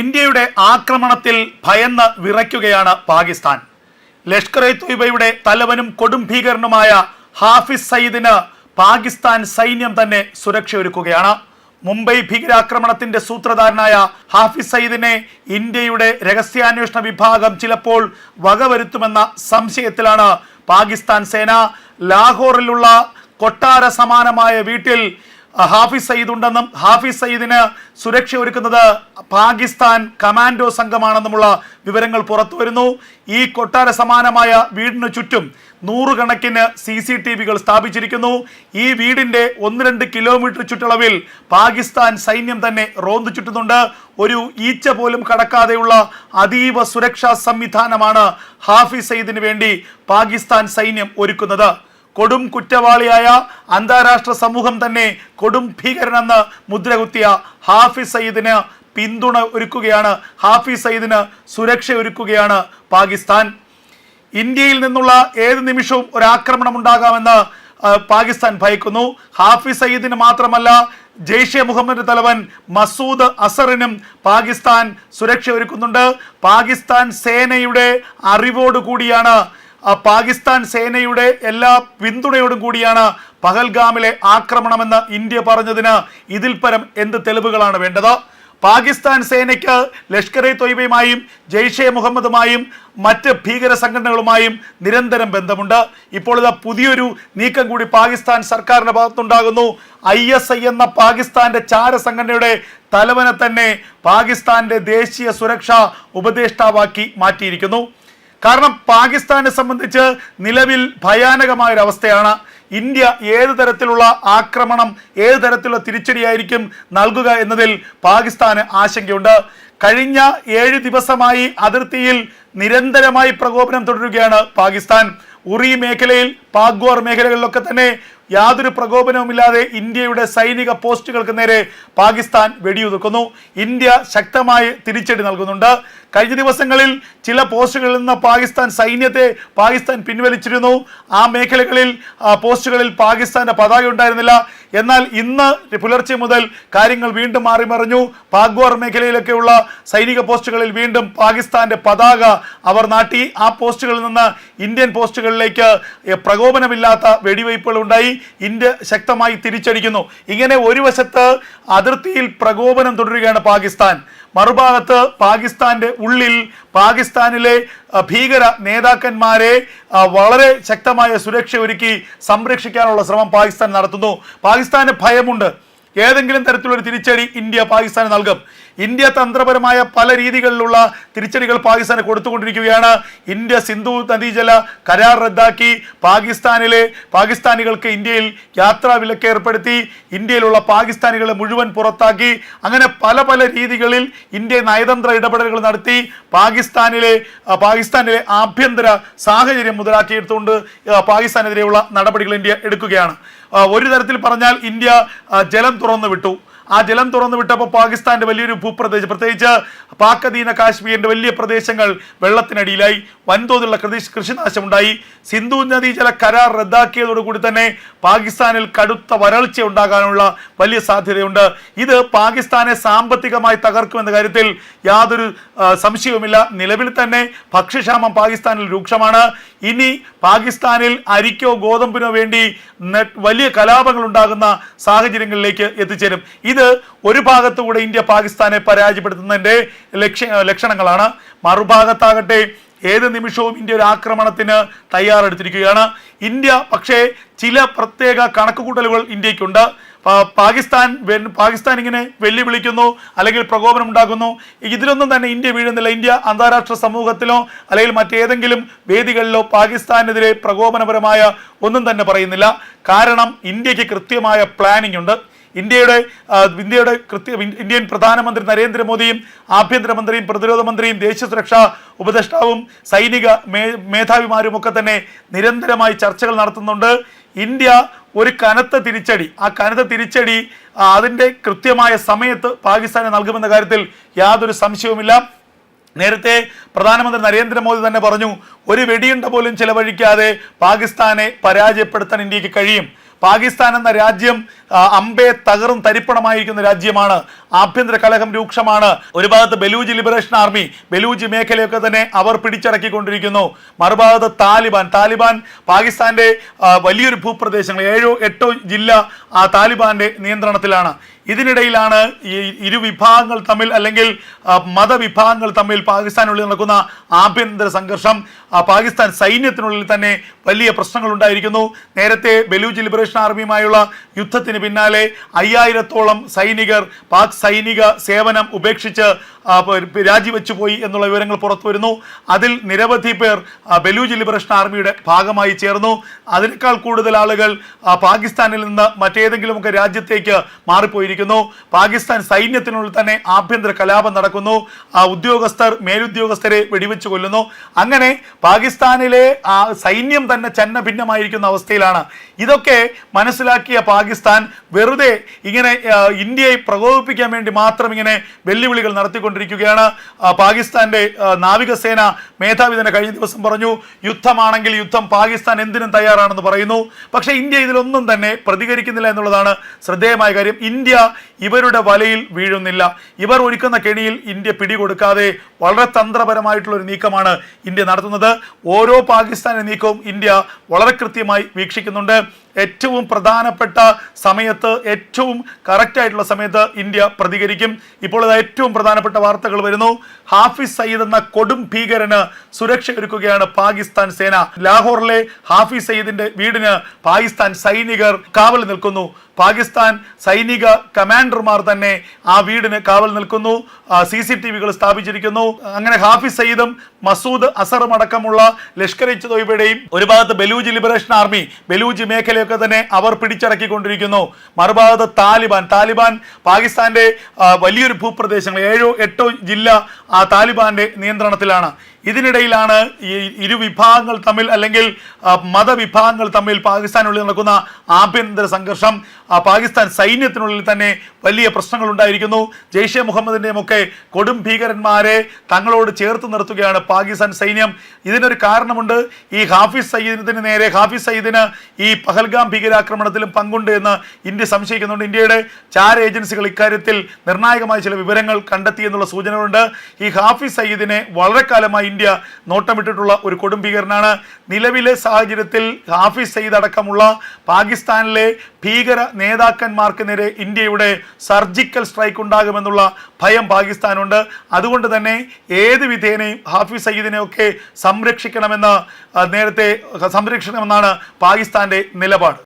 ഇന്ത്യയുടെ ആക്രമണത്തിൽ ഭയന്ന് വിറയ്ക്കുകയാണ് പാകിസ്ഥാൻ. ലഷ്കർ എ തൊയ്ബയുടെ തലവനും കൊടും ഭീകരനുമായ ഹാഫിസ് സയ്യിദിന് പാകിസ്ഥാൻ സൈന്യം തന്നെ സുരക്ഷയൊരുക്കുകയാണ്. മുംബൈ ഭീകരാക്രമണത്തിന്റെ സൂത്രധാരനായ ഹാഫിസ് സയ്യിദിനെ ഇന്ത്യയുടെ രഹസ്യാന്വേഷണ വിഭാഗം ചിലപ്പോൾ വകവരുത്തുമെന്ന സംശയത്തിലാണ് പാകിസ്ഥാൻ സേന. ലാഹോറിലുള്ള കൊട്ടാര സമാനമായ വീട്ടിൽ ഹാഫിസ് സയ്യിദ് ഉണ്ടെന്നും ഹാഫിസ് സയ്യിദിന് സുരക്ഷ ഒരുക്കുന്നത് പാകിസ്ഥാൻ കമാൻഡോ സംഘമാണെന്നുമുള്ള വിവരങ്ങൾ പുറത്തു വരുന്നു ഈ കൊട്ടാര സമാനമായ വീടിനു ചുറ്റും നൂറുകണക്കിന് സി സി ടി വികൾ സ്ഥാപിച്ചിരിക്കുന്നു. ഈ വീടിന്റെ ഒന്ന് രണ്ട് കിലോമീറ്റർ ചുറ്റളവിൽ പാകിസ്ഥാൻ സൈന്യം തന്നെ റോന്തു ചുറ്റുന്നുണ്ട്. ഒരു ഈച്ച പോലും കടക്കാതെയുള്ള അതീവ സുരക്ഷാ സംവിധാനമാണ് ഹാഫിസ് സയ്യിദിന് വേണ്ടി പാകിസ്ഥാൻ സൈന്യം ഒരുക്കുന്നത്. കൊടും കുറ്റവാളിയായ അന്താരാഷ്ട്ര സമൂഹം തന്നെ കൊടും ഭീകരനെന്ന് മുദ്രകുത്തിയ ഹാഫിസ് സയ്യിദിന് പിന്തുണ ഒരുക്കുകയാണ്. ഹാഫിസ് സയ്യിദിന് സുരക്ഷ ഒരുക്കുകയാണ് പാകിസ്ഥാൻ. ഇന്ത്യയിൽ നിന്നുള്ള ഏത് നിമിഷവും ഒരു ആക്രമണം ഉണ്ടാകാമെന്ന് പാകിസ്ഥാൻ ഭയക്കുന്നു. ഹാഫിസ് സയ്യിദിന് മാത്രമല്ല ജെയ്ഷെ മുഹമ്മദ് തലവൻ മസൂദ് അസറിനും പാകിസ്ഥാൻ സുരക്ഷ ഒരുക്കുന്നുണ്ട് പാകിസ്ഥാൻ സേനയുടെ അറിവോടുകൂടിയാണ് കൂടിയാണ് പാകിസ്ഥാൻ സേനയുടെ എല്ലാ പിന്തുണയോടും കൂടിയാണ് പഹൽഗാമിലെ ആക്രമണമെന്ന് ഇന്ത്യ പറഞ്ഞതിന് ഇതിൽ പരം എന്ത് തെളിവുകളാണ് വേണ്ടത്? പാകിസ്ഥാൻ സേനയ്ക്ക് ലഷ്കർ ഇ തൊയ്ബയുമായും ജെയ്ഷെ മുഹമ്മദുമായും മറ്റ് ഭീകര സംഘടനകളുമായും നിരന്തരം ബന്ധമുണ്ട്. ഇപ്പോൾ ഇത് പുതിയൊരു നീക്കം കൂടി പാകിസ്ഥാൻ സർക്കാരിന്റെ ഭാഗത്തുണ്ടാകുന്നു. ഐ എസ് ഐ എന്ന പാകിസ്ഥാന്റെ ചാര സംഘടനയുടെ തലവനെ തന്നെ പാകിസ്ഥാന്റെ ദേശീയ സുരക്ഷാ ഉപദേഷ്ടാവാക്കി മാറ്റിയിരിക്കുന്നു. കാരണം പാകിസ്ഥാനെ സംബന്ധിച്ച് നിലവിൽ ഭയാനകമായ ഒരു അവസ്ഥയാണ് ഇന്ത്യ ഏത് തരത്തിലുള്ള ആക്രമണം ഏത് തരത്തിലുള്ള തിരിച്ചടിയായിരിക്കും നൽകുക എന്നതിൽ പാകിസ്ഥാന് ആശങ്കയുണ്ട്. കഴിഞ്ഞ ഏഴ് ദിവസമായി അതിർത്തിയിൽ നിരന്തരമായി പ്രകോപനം തുടരുകയാണ് പാകിസ്ഥാൻ. ഉറി മേഖലയിൽ പാഗ്വാർ മേഖലകളിലൊക്കെ തന്നെ യാതൊരു പ്രകോപനവുമില്ലാതെ ഇന്ത്യയുടെ സൈനിക പോസ്റ്റുകൾക്ക് നേരെ പാകിസ്ഥാൻ വെടിയുതിർക്കുന്നു. ഇന്ത്യ ശക്തമായി തിരിച്ചടി നൽകുന്നുണ്ട്. കഴിഞ്ഞ ദിവസങ്ങളിൽ ചില പോസ്റ്റുകളിൽ നിന്ന് പാകിസ്ഥാൻ സൈന്യത്തെ പാകിസ്ഥാൻ പിൻവലിച്ചിരുന്നു. ആ മേഖലകളിൽ പോസ്റ്റുകളിൽ പാകിസ്ഥാന്റെ പതാക ഉണ്ടായിരുന്നില്ല. എന്നാൽ ഇന്ന് പുലർച്ചെ മുതൽ കാര്യങ്ങൾ വീണ്ടും മാറിമറിഞ്ഞു പാഗ്വാർ മേഖലയിലൊക്കെയുള്ള സൈനിക പോസ്റ്റുകളിൽ വീണ്ടും പാകിസ്ഥാന്റെ പതാക അവർ നാട്ടി. ആ പോസ്റ്റുകളിൽ നിന്ന് ഇന്ത്യൻ പോസ്റ്റുകളിലേക്ക് പ്രകോപനമില്ലാത്ത വെടിവയ്പ്പുകൾ ഉണ്ടായി. ഇന്ത്യ ശക്തമായി തിരിച്ചടിക്കുന്നു. ഇങ്ങനെ ഒരു വശത്ത് അതിർത്തിയിൽ പ്രകോപനം തുടരുകയാണ് പാകിസ്ഥാൻ. മറുഭാഗത്ത് പാകിസ്ഥാന്റെ ഉള്ളിൽ പാകിസ്ഥാനിലെ ഭീകര നേതാക്കന്മാരെ വളരെ ശക്തമായ സുരക്ഷ ഒരുക്കി സംരക്ഷിക്കാനുള്ള ശ്രമം പാകിസ്ഥാൻ നടത്തുന്നു. പാകിസ്ഥാന് ഭയമുണ്ട്. ഏതെങ്കിലും തരത്തിലുള്ള ഒരു തിരിച്ചടി ഇന്ത്യ പാകിസ്ഥാന് നൽകും. ഇന്ത്യ തന്ത്രപരമായ പല രീതികളിലുള്ള തിരിച്ചടികൾ പാകിസ്ഥാന് കൊടുത്തുകൊണ്ടിരിക്കുകയാണ്. ഇന്ത്യ സിന്ധു നദീജല കരാർ റദ്ദാക്കി. പാകിസ്ഥാനിലെ പാകിസ്ഥാനികൾക്ക് ഇന്ത്യയിൽ യാത്രാ വിലക്ക് ഏർപ്പെടുത്തി. ഇന്ത്യയിലുള്ള പാകിസ്ഥാനികളെ മുഴുവൻ പുറത്താക്കി. അങ്ങനെ പല പല രീതികളിൽ ഇന്ത്യ നയതന്ത്ര ഇടപെടലുകൾ നടത്തി. പാകിസ്ഥാനിലെ പാകിസ്ഥാനിലെ ആഭ്യന്തര സാഹചര്യം മുതലാക്കിയെടുത്തുകൊണ്ട് പാകിസ്ഥാനെതിരെയുള്ള നടപടികൾ ഇന്ത്യ എടുക്കുകയാണ്. ഒരു തരത്തിൽ പറഞ്ഞാൽ ഇന്ത്യ ജലം തുറന്നു വിട്ടു. ആ ജലം തുറന്നു വിട്ടപ്പോൾ പാകിസ്ഥാന്റെ വലിയൊരു ഭൂപ്രദേശം. പ്രത്യേകിച്ച് പാക് അധീന കാശ്മീരിന്റെ വലിയ പ്രദേശങ്ങൾ വെള്ളത്തിനടിയിലായി. വൻതോതിലുള്ള കൃഷി കൃഷിനാശമുണ്ടായി. സിന്ധു നദീജല കരാർ റദ്ദാക്കിയതോടുകൂടി തന്നെ പാകിസ്ഥാനിൽ കടുത്ത വരൾച്ച ഉണ്ടാകാനുള്ള വലിയ സാധ്യതയുണ്ട്. ഇത് പാകിസ്ഥാനെ സാമ്പത്തികമായി തകർക്കുമെന്ന കാര്യത്തിൽ യാതൊരു സംശയവുമില്ല. നിലവിൽ തന്നെ ഭക്ഷ്യക്ഷാമം പാകിസ്ഥാനിൽ രൂക്ഷമാണ്. ഇനി പാകിസ്ഥാനിൽ അരിക്കോ ഗോതമ്പിനോ വേണ്ടി വലിയ കലാപങ്ങൾ ഉണ്ടാകുന്ന സാഹചര്യങ്ങളിലേക്ക് എത്തിച്ചേരും. ഇത് ഒരു ഭാഗത്തുകൂടെ ഇന്ത്യ പാകിസ്ഥാനെ പരാജയപ്പെടുത്തുന്നതിന്റെ ലക്ഷ്യ ലക്ഷണങ്ങളാണ്. മറുഭാഗത്താകട്ടെ ഏത് നിമിഷവും ഇന്ത്യ ഒരു ആക്രമണത്തിന് തയ്യാറെടുത്തിരിക്കുകയാണ്. ഇന്ത്യ പക്ഷേ ചില പ്രത്യേക കണക്കുകൂട്ടലുകൾ ഇന്ത്യക്കുണ്ട്. പാകിസ്ഥാൻ പാകിസ്ഥാൻ ഇങ്ങനെ വെല്ലുവിളിക്കുന്നു അല്ലെങ്കിൽ പ്രകോപനം ഉണ്ടാക്കുന്നു. ഇതിലൊന്നും തന്നെ ഇന്ത്യ വീഴുന്നില്ല. ഇന്ത്യ അന്താരാഷ്ട്ര സമൂഹത്തിലോ അല്ലെങ്കിൽ മറ്റേതെങ്കിലും വേദികളിലോ പാകിസ്ഥാനെതിരെ പ്രകോപനപരമായ ഒന്നും തന്നെ പറയുന്നില്ല. കാരണം ഇന്ത്യയ്ക്ക് കൃത്യമായ പ്ലാനിംഗ് ഉണ്ട്. ഇന്ത്യയുടെ ഇന്ത്യയുടെ കൃത്യ ഇന്ത്യൻ പ്രധാനമന്ത്രി നരേന്ദ്രമോദിയും ആഭ്യന്തരമന്ത്രിയും പ്രതിരോധ മന്ത്രിയും ദേശീയ സുരക്ഷാ ഉപദേഷ്ടാവും സൈനിക മേ മേധാവിമാരും ഒക്കെ തന്നെ നിരന്തരമായി ചർച്ചകൾ നടത്തുന്നുണ്ട്. ഇന്ത്യ ഒരു കനത്ത തിരിച്ചടി ആ കനത്ത തിരിച്ചടി അതിന്റെ കൃത്യമായ സമയത്ത് പാകിസ്ഥാന് നൽകുമെന്ന കാര്യത്തിൽ യാതൊരു സംശയവുമില്ല. നേരത്തെ പ്രധാനമന്ത്രി നരേന്ദ്രമോദി തന്നെ പറഞ്ഞു ഒരു വെടിയുണ്ട പോലും ചിലവഴിക്കാതെ പാകിസ്ഥാനെ പരാജയപ്പെടുത്താൻ ഇന്ത്യയ്ക്ക് കഴിയും. പാകിസ്ഥാൻ എന്ന രാജ്യം അമ്പെ തകറും തരിപ്പണമായിരിക്കുന്ന രാജ്യമാണ്. ആഭ്യന്തര കലഹം രൂക്ഷമാണ്. ഒരു ഭാഗത്ത് ബലൂജ് ലിബറേഷൻ ആർമി ബലൂജ് മേഖലയൊക്കെ തന്നെ അവർ പിടിച്ചടക്കിക്കൊണ്ടിരിക്കുന്നു. മറുഭാഗത്ത് താലിബാൻ. താലിബാൻ പാകിസ്ഥാന്റെ വലിയൊരു ഭൂപ്രദേശങ്ങൾ ഏഴോ എട്ടോ ജില്ല ആ താലിബാന്റെ നിയന്ത്രണത്തിലാണ്. ഇതിനിടയിലാണ് ഈ ഇരുവിഭാഗങ്ങൾ തമ്മിൽ അല്ലെങ്കിൽ മതവിഭാഗങ്ങൾ തമ്മിൽ പാകിസ്ഥാനുള്ളിൽ നടക്കുന്ന ആഭ്യന്തര സംഘർഷം പാകിസ്ഥാൻ സൈന്യത്തിനുള്ളിൽ തന്നെ വലിയ പ്രശ്നങ്ങൾ ഉണ്ടായിരിക്കുന്നു. നേരത്തെ ബലൂജ് ലിബറേഷൻ ആർമിയുമായുള്ള യുദ്ധത്തിന് പിന്നാലെ അയ്യായിരത്തോളം സൈനികർ പാക് സൈനിക സേവനം ഉപേക്ഷിച്ച് രാജിവെച്ചു പോയി എന്നുള്ള വിവരങ്ങൾ പുറത്തു വരുന്നു. അതിൽ നിരവധി പേർ ബലൂജി ലിബറേഷൻ ആർമിയുടെ ഭാഗമായി ചേർന്നു. അതിനേക്കാൾ കൂടുതൽ ആളുകൾ പാകിസ്ഥാനിൽ നിന്ന് മറ്റേതെങ്കിലുമൊക്കെ രാജ്യത്തേക്ക് മാറിപ്പോയിരിക്കുന്നു. പാകിസ്ഥാൻ സൈന്യത്തിനുള്ളിൽ തന്നെ ആഭ്യന്തര കലാപം നടക്കുന്നു. ഉദ്യോഗസ്ഥർ മേലുദ്യോഗസ്ഥരെ വെടിവെച്ച് കൊല്ലുന്നു. അങ്ങനെ പാകിസ്ഥാനിലെ സൈന്യം തന്നെ ചന്ന ഭിന്നമായിരിക്കുന്ന അവസ്ഥയിലാണ്. ഇതൊക്കെ മനസ്സിലാക്കിയ പാകിസ്ഥാൻ വെറുതെ ഇങ്ങനെ ഇന്ത്യയെ പ്രകോപിപ്പിക്കാൻ വേണ്ടി മാത്രം ഇങ്ങനെ വെല്ലുവിളികൾ നടത്തിക്കൊണ്ടിരിക്കുകയാണ് ആ, പാകിസ്ഥാന്റെ നാവികസേന മേധാവി തന്നെ കഴിഞ്ഞ ദിവസം പറഞ്ഞു യുദ്ധമാണെങ്കിൽ യുദ്ധം പാകിസ്ഥാൻ എന്തിനും തയ്യാറാണെന്ന് പറയുന്നു. പക്ഷെ ഇന്ത്യ ഇതിലൊന്നും തന്നെ പ്രതികരിക്കുന്നില്ല എന്നുള്ളതാണ് ശ്രദ്ധേയമായ കാര്യം. ഇന്ത്യ ഇവരുടെ വലയിൽ വീഴുന്നില്ല. ഇവർ ഒരുക്കുന്ന കെണിയിൽ ഇന്ത്യ പിടികൊടുക്കാതെ വളരെ തന്ത്രപരമായിട്ടുള്ള ഒരു നീക്കമാണ് ഇന്ത്യ നടത്തുന്നത്. ഓരോ പാകിസ്ഥാന്റെ നീക്കവും ഇന്ത്യ വളരെ കൃത്യമായി വീക്ഷിക്കുന്നുണ്ട്. ഏറ്റവും പ്രധാനപ്പെട്ട സമയത്ത് ഏറ്റവും കറക്റ്റ് ആയിട്ടുള്ള സമയത്ത് ഇന്ത്യ പ്രതികരിക്കും. ഇപ്പോൾ ഇത് ഏറ്റവും പ്രധാനപ്പെട്ട വാർത്തകൾ വരുന്നു. ഹാഫിസ് സയ്യിദ് എന്ന കൊടും ഭീകരന് സുരക്ഷ ഒരുക്കുകയാണ് പാകിസ്ഥാൻ സേന. ലാഹോറിലെ ഹാഫിസ് സയ്യിദിന്റെ വീടിന് പാകിസ്ഥാൻ സൈനികർ കാവൽ നിൽക്കുന്നു. പാകിസ്ഥാൻ സൈനിക കമാൻഡർമാർ തന്നെ ആ വീടിന് കാവൽ നിൽക്കുന്നു. സി സി ടി വികൾ സ്ഥാപിച്ചിരിക്കുന്നു. അങ്ങനെ ഹാഫിസ് സയ്യിദും മസൂദ് അസറും അടക്കമുള്ള ലഷ്കർ ഇ തൊയ്ബയുടെയും ഒരു ഭാഗത്ത് ബലൂജ് ലിബറേഷൻ ആർമി ബലൂജ് മേഖലയൊക്കെ തന്നെ അവർ പിടിച്ചടക്കിക്കൊണ്ടിരിക്കുന്നു. മറുഭാഗത്ത് താലിബാൻ താലിബാൻ പാകിസ്ഥാന്റെ വലിയൊരു ഭൂപ്രദേശങ്ങൾ ഏഴോ എട്ടോ ജില്ല ആ താലിബാന്റെ നിയന്ത്രണത്തിലാണ്. ഇതിനിടയിലാണ് ഈ ഇരുവിഭാഗങ്ങൾ തമ്മിൽ അല്ലെങ്കിൽ മതവിഭാഗങ്ങൾ തമ്മിൽ പാകിസ്ഥാനുള്ളിൽ നടക്കുന്ന ആഭ്യന്തര സംഘർഷം പാകിസ്ഥാൻ സൈന്യത്തിനുള്ളിൽ തന്നെ വലിയ പ്രശ്നങ്ങൾ ഉണ്ടായിരിക്കുന്നു ജെയ്ഷെ മുഹമ്മദിന്റെയും ഒക്കെ കൊടും ഭീകരന്മാരെ തങ്ങളോട് ചേർത്ത് നിർത്തുകയാണ് പാകിസ്ഥാൻ സൈന്യം. ഇതിനൊരു കാരണമുണ്ട്. ഈ ഹാഫിസ് സയ്യിദിന് നേരെ ഹാഫിസ് സയ്യിദിന് ഈ പഹൽഗാം ഭീകരാക്രമണത്തിലും പങ്കുണ്ട് എന്ന് ഇന്ത്യ സംശയിക്കുന്നുണ്ട്. ഇന്ത്യയുടെ ചാര ഏജൻസികൾ ഇക്കാര്യത്തിൽ നിർണായകമായ ചില വിവരങ്ങൾ കണ്ടെത്തിയെന്നുള്ള സൂചനകളുണ്ട്. ഈ ഹാഫിസ് സയ്യിദിനെ വളരെ കാലമായി ഇന്ത്യ നോട്ടമിട്ടിട്ടുള്ള ഒരു കൊടും ഭീകരനാണ്. നിലവിലെ സാഹചര്യത്തിൽ ഹാഫിസ് സയ്യിദ് അടക്കമുള്ള പാകിസ്ഥാനിലെ ഭീകര നേതാക്കന്മാർക്ക് നേരെ ഇന്ത്യയുടെ സർജിക്കൽ സ്ട്രൈക്ക് ഉണ്ടാകുമെന്നുള്ള ഭയം പാകിസ്ഥാനുണ്ട്. അതുകൊണ്ട് തന്നെ ഏത് വിധേനയും ഹാഫിസ് സയ്യിദിനെയൊക്കെ സംരക്ഷിക്കണമെന്ന് നേരത്തെ സംരക്ഷിക്കണമെന്നാണ് പാകിസ്ഥാന്റെ നിലപാട്.